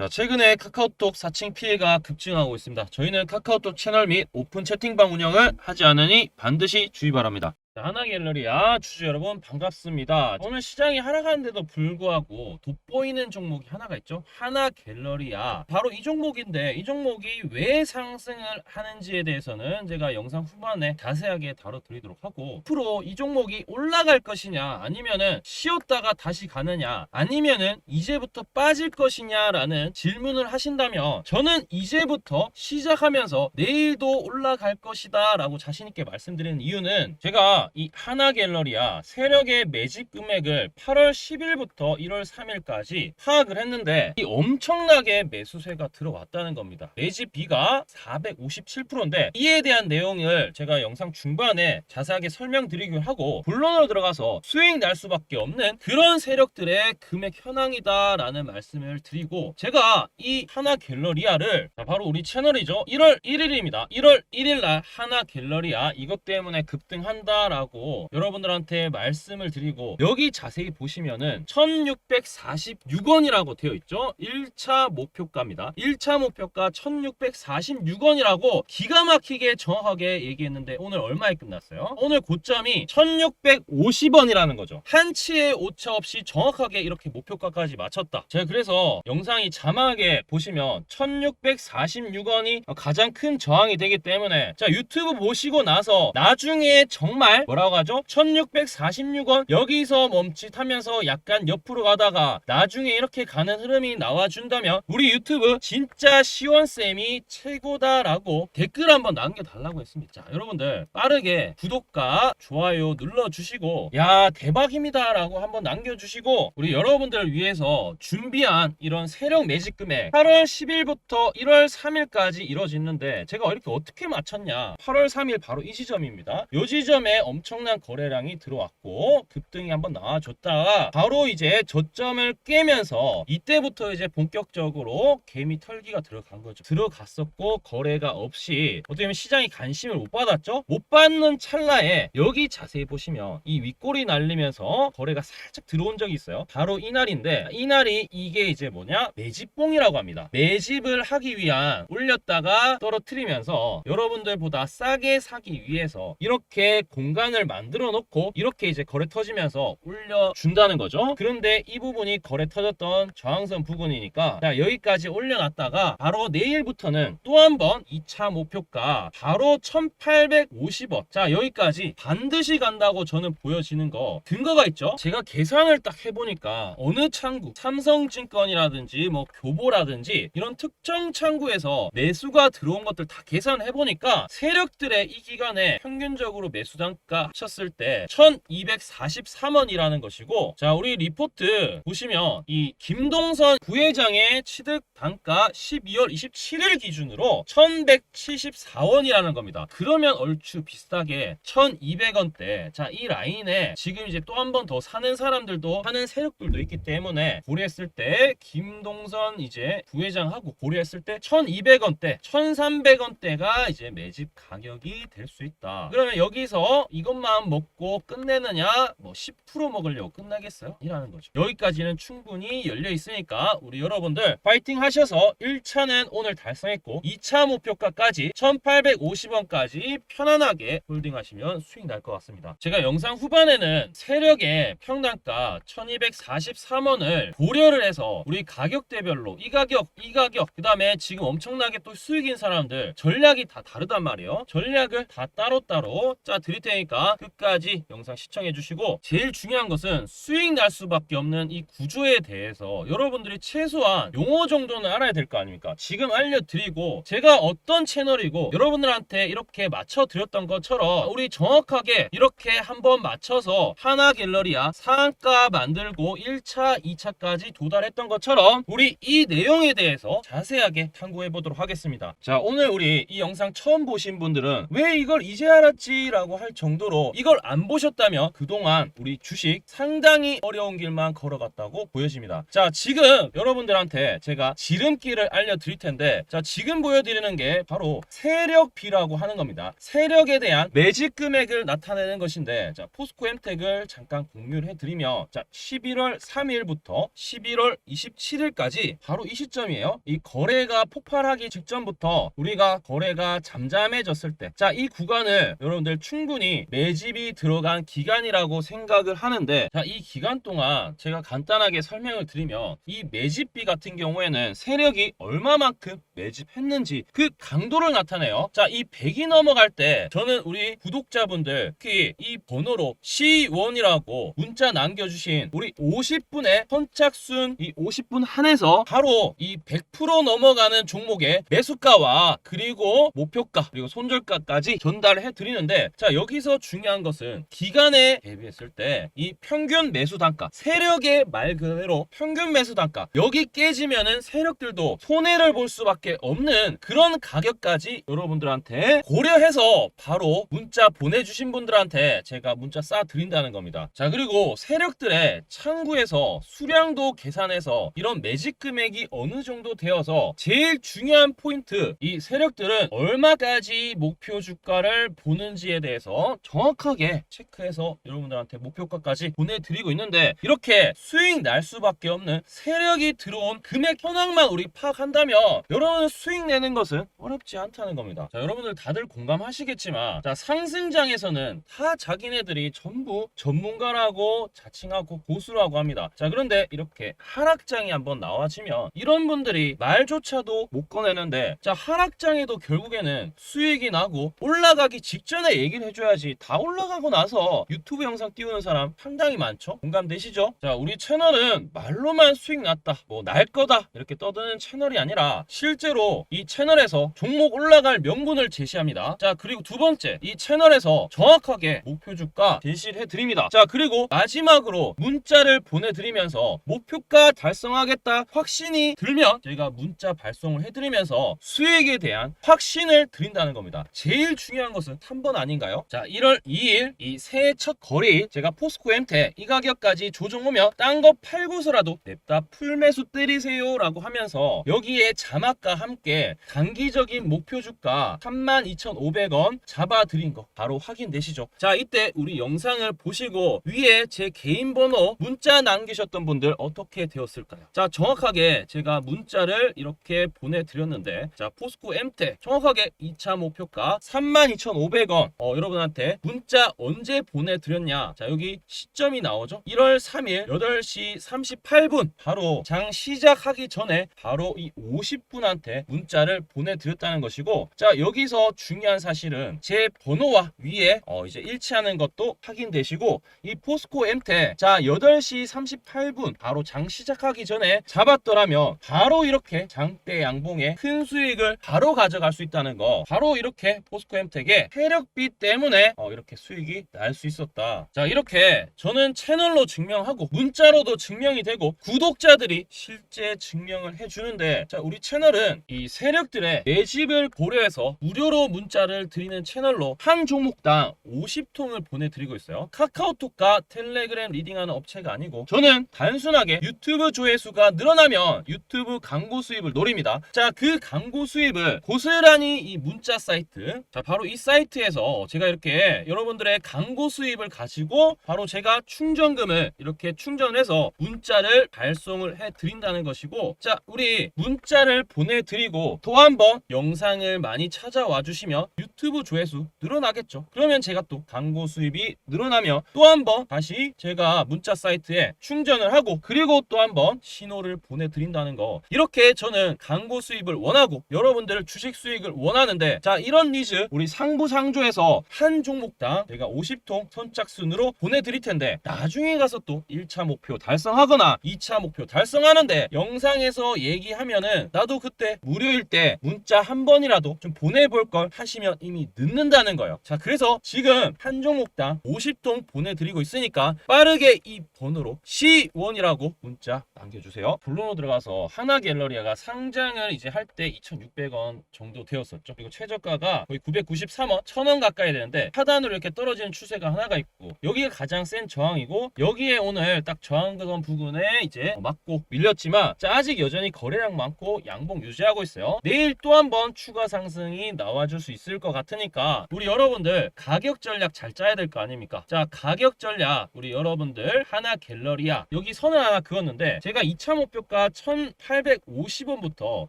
자, 최근에 카카오톡 사칭 피해가 급증하고 있습니다. 저희는 카카오톡 채널 및 오픈 채팅방 운영을 하지 않으니 반드시 주의 바랍니다. 자, 하나갤러리 아 주주 여러분 반갑습니다. 오늘 시장이 하락하는데도 불구하고 돋보이는 종목이 하나가 있죠. 하나갤러리아. 바로 이 종목인데 이 종목이 왜 상승을 하는지에 대해서는 제가 영상 후반에 자세하게 다뤄드리도록 하고 앞으로 이 종목이 올라갈 것이냐 아니면은 쉬었다가 다시 가느냐 아니면은 이제부터 빠질 것이냐 라는 질문을 하신다면 저는 이제부터 시작하면서 내일도 올라갈 것이다 라고 자신있게 말씀드리는 이유는 제가 이 하나 갤러리아 세력의 매집 금액을 8월 10일부터 1월 3일까지 파악을 했는데 이 엄청나게 매수세가 들어왔다는 겁니다. 매집비가 457%인데 이에 대한 내용을 제가 영상 중반에 자세하게 설명드리기로 하고 본론으로 들어가서 수익 날 수밖에 없는 그런 세력들의 금액 현황이다라는 말씀을 드리고 제가 이 하나 갤러리아를 자, 바로 우리 채널이죠. 1월 1일입니다. 1월 1일 날 하나 갤러리아 이것 때문에 급등한다 라고 여러분들한테 말씀을 드리고 여기 자세히 보시면은 1646원이라고 되어 있죠. 1차 목표가입니다. 1차 목표가 1646원이라고 기가 막히게 정확하게 얘기했는데 오늘 얼마에 끝났어요? 오늘 고점이 1650원이라는 거죠. 한치의 오차 없이 정확하게 이렇게 목표가까지 맞췄다. 제가 그래서 영상이 자막에 보시면 1646원이 가장 큰 저항이 되기 때문에 자 유튜브 보시고 나서 나중에 정말 뭐라고 하죠? 1646원 여기서 멈칫하면서 약간 옆으로 가다가 나중에 이렇게 가는 흐름이 나와준다면 우리 유튜브 진짜 시원쌤이 최고다라고 댓글 한번 남겨달라고 했습니다. 자 여러분들 빠르게 구독과 좋아요 눌러주시고 야 대박입니다 라고 한번 남겨주시고 우리 여러분들을 위해서 준비한 이런 세력 매직 금액 8월 10일부터 1월 3일까지 이루어지는데 제가 이렇게 어떻게 맞췄냐 8월 3일 바로 이 지점입니다 이 지점에 엄청난 거래량이 들어왔고 급등이 한번 나와줬다가 바로 이제 저점을 깨면서 이때부터 이제 본격적으로 개미 털기가 들어간 거죠. 들어갔었고 거래가 없이 어떻게 보면 시장이 관심을 못 받았죠? 못 받는 찰나에 여기 자세히 보시면 이 윗골이 날리면서 거래가 살짝 들어온 적이 있어요. 바로 이날인데 이날이 이게 이제 뭐냐? 매집봉이라고 합니다. 매집을 하기 위한 올렸다가 떨어뜨리면서 여러분들보다 싸게 사기 위해서 이렇게 공간 을 만들어 놓고 이렇게 이제 거래 터지면서 올려준다는 거죠. 그런데 이 부분이 거래 터졌던 저항선 부분이니까 자 여기까지 올려놨다가 바로 내일부터는 또 한 번 2차 목표가 바로 1850원 자 여기까지 반드시 간다고 저는 보여지는 거 근거가 있죠. 제가 계산을 딱 해보니까 어느 창구 삼성증권이라든지 뭐 교보라든지 이런 특정 창구에서 매수가 들어온 것들 다 계산해 보니까 세력들의 이 기간에 평균적으로 매수 단가 하셨을 때 1243원이라는 것이고 자 우리 리포트 보시면 이 김동선 부회장의 취득 단가 12월 27일 기준으로 1174원이라는 겁니다. 그러면 얼추 비슷하게 1200원대. 자 이 라인에 지금 이제 또 한 번 더 사는 사람들도 하는 세력들도 있기 때문에 고려했을 때 김동선 이제 부회장하고 고려했을 때 1200원대 1300원대가 이제 매집 가격이 될 수 있다. 그러면 여기서 이 것만 먹고 끝내느냐? 뭐 10% 먹으려고 끝나겠어요? 이라는 거죠. 여기까지는 충분히 열려 있으니까 우리 여러분들 파이팅 하셔서 1차는 오늘 달성했고 2차 목표가까지 1850원까지 편안하게 홀딩하시면 수익 날 것 같습니다. 제가 영상 후반에는 세력의 평단가 1243원을 고려를 해서 우리 가격대별로 이 가격 이 가격 그 다음에 지금 엄청나게 또 수익인 사람들 전략이 다 다르단 말이에요. 전략을 다 따로따로 짜 드릴 테니까 끝까지 영상 시청해 주시고 제일 중요한 것은 수익 날 수밖에 없는 이 구조에 대해서 여러분들이 최소한 용어 정도는 알아야 될 거 아닙니까? 지금 알려드리고 제가 어떤 채널이고 여러분들한테 이렇게 맞춰 드렸던 것처럼 우리 정확하게 이렇게 한번 맞춰서 하나 갤러리아 상한가 만들고 1차 2차까지 도달했던 것처럼 우리 이 내용에 대해서 자세하게 탐구해 보도록 하겠습니다. 자 오늘 우리 이 영상 처음 보신 분들은 왜 이걸 이제 알았지? 라고 할 정도 정도로 이걸 안 보셨다면 그동안 우리 주식 상당히 어려운 길만 걸어갔다고 보여집니다. 자, 지금 여러분들한테 제가 지름길을 알려드릴 텐데, 자, 지금 보여드리는 게 바로 세력비라고 하는 겁니다. 세력에 대한 매직 금액을 나타내는 것인데, 자, 포스코 엠텍을 잠깐 공유를 해드리면, 자, 11월 3일부터 11월 27일까지 바로 이 시점이에요. 이 거래가 폭발하기 직전부터 우리가 거래가 잠잠해졌을 때, 자, 이 구간을 여러분들 충분히 매집이 들어간 기간이라고 생각을 하는데, 자, 이 기간 동안 제가 간단하게 설명을 드리면, 이 매집비 같은 경우에는 세력이 얼마만큼 매집했는지 그 강도를 나타내요. 자, 이 100이 넘어갈 때 저는 우리 구독자분들 특히 이 번호로 C1이라고 문자 남겨주신 우리 50분의 선착순 이 50분 한해서 바로 이 100% 넘어가는 종목의 매수가와 그리고 목표가 그리고 손절가까지 전달을 해드리는데 자 여기서 중요한 것은 기간에 대비했을 때 이 평균 매수 단가 세력의 말 그대로 평균 매수 단가 여기 깨지면은 세력들도 손해를 볼 수밖에 없는 그런 가격까지 여러분들한테 고려해서 바로 문자 보내주신 분들한테 제가 문자 쏴 드린다는 겁니다. 자 그리고 세력들의 창구에서 수량도 계산해서 이런 매직 금액이 어느 정도 되어서 제일 중요한 포인트 이 세력들은 얼마까지 목표 주가를 보는지에 대해서 정확하게 체크해서 여러분들한테 목표가까지 보내드리고 있는데 이렇게 수익 날 수밖에 없는 세력이 들어온 금액 현황만 우리 파악한다면 여러분 수익 내는 것은 어렵지 않다는 겁니다. 자 여러분들 다들 공감하시겠지만 자 상승장에서는 다 자기네들이 전부 전문가라고 자칭하고 고수라고 합니다. 자 그런데 이렇게 하락장이 한번 나와지면 이런 분들이 말조차도 못 꺼내는데 자 하락장에도 결국에는 수익이 나고 올라가기 직전에 얘기를 해줘야 지 다 올라가고 나서 유튜브 영상 띄우는 사람 상당히 많죠? 공감되시죠? 자 우리 채널은 말로만 수익 났다 뭐 날 거다 이렇게 떠드는 채널이 아니라 실제로 이 채널에서 종목 올라갈 명분을 제시합니다. 자 그리고 두 번째 이 채널에서 정확하게 목표 주가 제시를 해드립니다. 자 그리고 마지막으로 문자를 보내드리면서 목표가 달성하겠다 확신이 들면 저희가 문자 발송을 해드리면서 수익에 대한 확신을 드린다는 겁니다. 제일 중요한 것은 3번 아닌가요? 자 1월 2일 이 새해 첫 거리 제가 포스코 엠테 이 가격까지 조정 오면 딴 거 팔고서라도 냅다 풀매수 때리세요 라고 하면서 여기에 자막과 함께 단기적인 목표 주가 32,500원 잡아드린 거 바로 확인되시죠? 자 이때 우리 영상을 보시고 위에 제 개인 번호 문자 남기셨던 분들 어떻게 되었을까요? 자 정확하게 제가 문자를 이렇게 보내드렸는데 자 포스코 엠테 정확하게 2차 목표가 32,500원 어, 여러분한테 문자 언제 보내드렸냐? 자 여기 시점이 나오죠? 1월 3일 8시 38분. 바로 장 시작하기 전에 바로 이 50분한테 문자를 보내드렸다는 것이고 자 여기서 중요한 사실은 제 번호와 위에 어, 이제 일치하는 것도 확인되시고 이 포스코 엠테 자 8시 38분 바로 장 시작하기 전에 잡았더라면 바로 이렇게 장대 양봉에 큰 수익을 바로 가져갈 수 있다는 거. 바로 이렇게 포스코 엠텍의 세력비 때문에 어, 이렇게 수익이 날 수 있었다. 자 이렇게 저는 채널로 증명하고 문자로도 증명이 되고 구독자들이 실제 증명을 해주는데 자 우리 채널은 이 세력들의 매집을 고려해서 무료로 문자를 드리는 채널로 한 종목당 50통을 보내드리고 있어요. 카카오톡과 텔레그램 리딩하는 업체가 아니고 저는 단순하게 유튜브 조회수가 늘어나면 유튜브 광고 수입을 노립니다. 자 그 광고 수입을 고스란히 이 문자 사이트 자 바로 이 사이트에서 제가 이렇게 여러분들의 광고 수입을 가지고 바로 제가 충전금을 이렇게 충전해서 문자를 발송을 해 드린다는 것이고 자 우리 문자를 보내드리고 또 한번 영상을 많이 찾아와 주시면 유튜브 조회수 늘어나겠죠. 그러면 제가 또 광고 수입이 늘어나면 또한번 다시 제가 문자 사이트에 충전을 하고 그리고 또 한번 신호를 보내드린다는 거. 이렇게 저는 광고 수입을 원하고 여러분들 주식 수익을 원하는데 자 이런 니즈 우리 상부상조에서 한 종목 당 제가 50통 선착순으로 보내드릴 텐데 나중에 가서 또 1차 목표 달성하거나 2차 목표 달성하는데 영상에서 얘기하면은 나도 그때 무료일 때 문자 한 번이라도 좀 보내볼 걸 하시면 이미 늦는다는 거예요. 자 그래서 지금 한 종목당 50통 보내드리고 있으니까 빠르게 이 번호로 C1이라고 문자 남겨주세요. 블루로 들어가서 하나 갤러리아가 상장을 이제 할 때 2,600원 정도 되었었죠. 그리고 최저가가 거의 993원 1,000원 가까이 되는데 하단으로 이렇게 떨어지는 추세가 하나가 있고 여기가 가장 센 저항이고 여기에 오늘 딱 저항되던 부분에 이제 맞고 밀렸지만 자, 아직 여전히 거래량 많고 양봉 유지하고 있어요. 내일 또 한 번 추가 상승이 나와줄 수 있을 것 같으니까 우리 여러분들 가격 전략 잘 짜야 될 거 아닙니까? 자 가격 전략 우리 여러분들 하나 갤러리아 여기 선을 하나 그었는데 제가 2차 목표가 1850원부터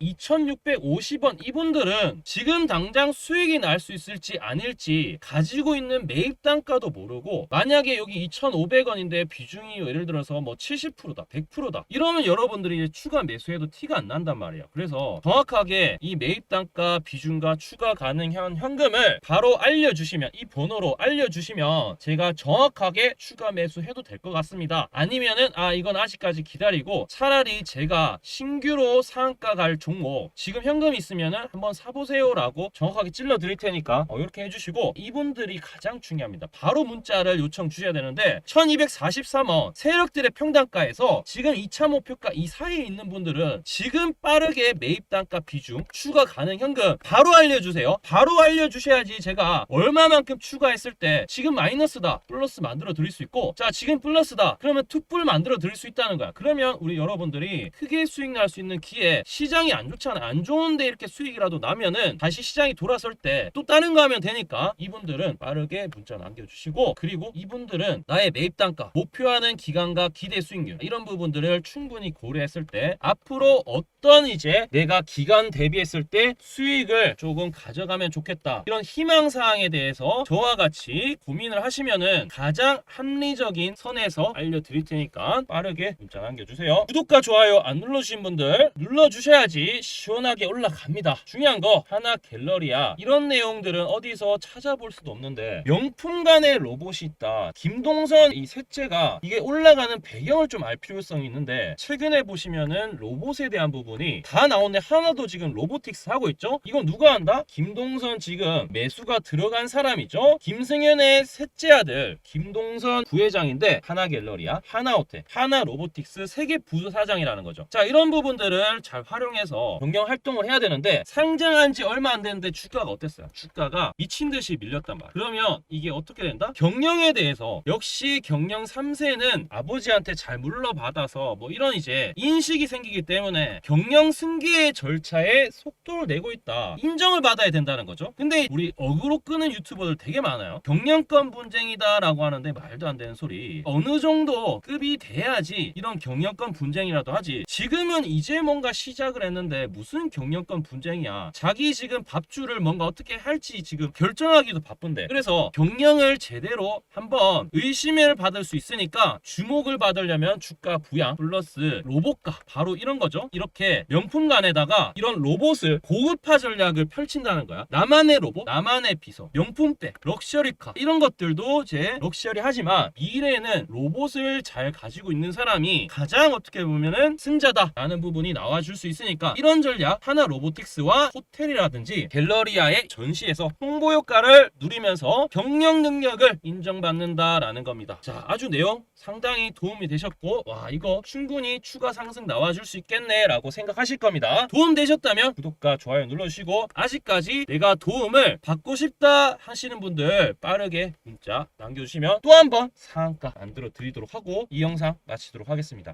2650원 이분들은 지금 당장 수익이 날 수 있을지 아닐지 가지 고 있는 매입 단가도 모르고 만약에 여기 2500원인데 비중이 예를 들어서 뭐 70%다 100%다 이러면 여러분들이 추가 매수해도 티가 안 난단 말이에요. 그래서 정확하게 이 매입 단가 비중과 추가 가능한 현금을 바로 알려주시면 이 번호로 알려주시면 제가 정확하게 추가 매수해도 될 것 같습니다. 아니면은 아 이건 아직까지 기다리고 차라리 제가 신규로 상한가 갈 종목 지금 현금 있으면은 한번 사보세요라고 정확하게 찔러 드릴 테니까 어, 이렇게 해주시고 이분들이 가장 중요합니다. 바로 문자를 요청 주셔야 되는데 1243원 세력들의 평단가에서 지금 2차 목표가 이 사이에 있는 분들은 지금 빠르게 매입 단가 비중 추가 가능 현금 바로 알려주세요. 바로 알려주셔야지 제가 얼마만큼 추가했을 때 지금 마이너스다 플러스 만들어 드릴 수 있고 자 지금 플러스다 그러면 투뿔 만들어 드릴 수 있다는 거야. 그러면 우리 여러분들이 크게 수익 날 수 있는 기회 시장이 안 좋잖아. 안 좋은데 이렇게 수익이라도 나면은 다시 시장이 돌아설 때 또 다른 거 하면 되니까 이분들은 빠르게 문자 남겨주시고 그리고 이분들은 나의 매입 단가 목표하는 기간과 기대 수익률 이런 부분들을 충분히 고려했을 때 앞으로 어떤 이제 내가 기간 대비했을 때 수익을 조금 가져가면 좋겠다. 이런 희망 사항에 대해서 저와 같이 고민을 하시면은 가장 합리적인 선에서 알려드릴 테니까 빠르게 문자 남겨주세요. 구독과 좋아요 안 눌러주신 분들 눌러주셔야지 시원하게 올라갑니다. 중요한 거 하나 갤러리야 이런 내용들은 어디서 찾아볼 수도 없는데 명품 간의 로봇이 있다. 김동선 이 셋째가 이게 올라가는 배경을 좀 알 필요성이 있는데 최근에 보시면은 로봇에 대한 부분 이 다 나오는데 하나도 지금 로보틱스 하고 있죠? 이건 누가 한다? 김동선 지금 매수가 들어간 사람이죠? 김승현의 셋째 아들 김동선 부회장인데 하나 갤러리아 하나 호텔 하나 로보틱스 세계 부사장이라는 거죠. 자 이런 부분들을 잘 활용해서 경영 활동을 해야 되는데 상장한 지 얼마 안 됐는데 주가가 어땠어요? 주가가 미친 듯이 밀렸단 말이야 그러면 이게 어떻게 된다? 경영에 대해서 역시 경영 3세는 아버지한테 잘 물러받아서 뭐 이런 이제 인식이 생기기 때문에 경영 승계의 절차에 속도를 내고 있다. 인정을 받아야 된다는 거죠. 근데 우리 어그로 끄는 유튜버들 되게 많아요. 경영권 분쟁이다라고 하는데 말도 안 되는 소리. 어느 정도 급이 돼야지 이런 경영권 분쟁이라도 하지. 지금은 이제 뭔가 시작을 했는데 무슨 경영권 분쟁이야. 자기 지금 밥줄을 뭔가 어떻게 할지 지금 결정하기도 바쁜데. 그래서 경영을 제대로 한번 의심을 받을 수 있으니까 주목을 받으려면 주가 부양 플러스 로봇가 바로 이런 거죠. 이렇게 명품관에다가 이런 로봇을 고급화 전략을 펼친다는 거야. 나만의 로봇 나만의 비서 명품백 럭셔리카. 이런 것들도 이제 럭셔리하지만 미래에는 로봇을 잘 가지고 있는 사람이 가장 어떻게 보면은 승자다라는 부분이 나와줄 수 있으니까 이런 전략 하나 로보틱스와 호텔이라든지 갤러리아의 전시에서 홍보 효과를 누리면서 경영 능력을 인정받는다라는 겁니다. 자, 아주 내용 상당히 도움이 되셨고 와 이거 충분히 추가 상승 나와줄 수 있겠네라고 생각하실 겁니다. 도움 되셨다면 구독과 좋아요 눌러주시고 아직까지 내가 도움을 받고 싶다 하시는 분들 빠르게 문자 남겨주시면 또 한 번 상한가 만들어 드리도록 하고 이 영상 마치도록 하겠습니다.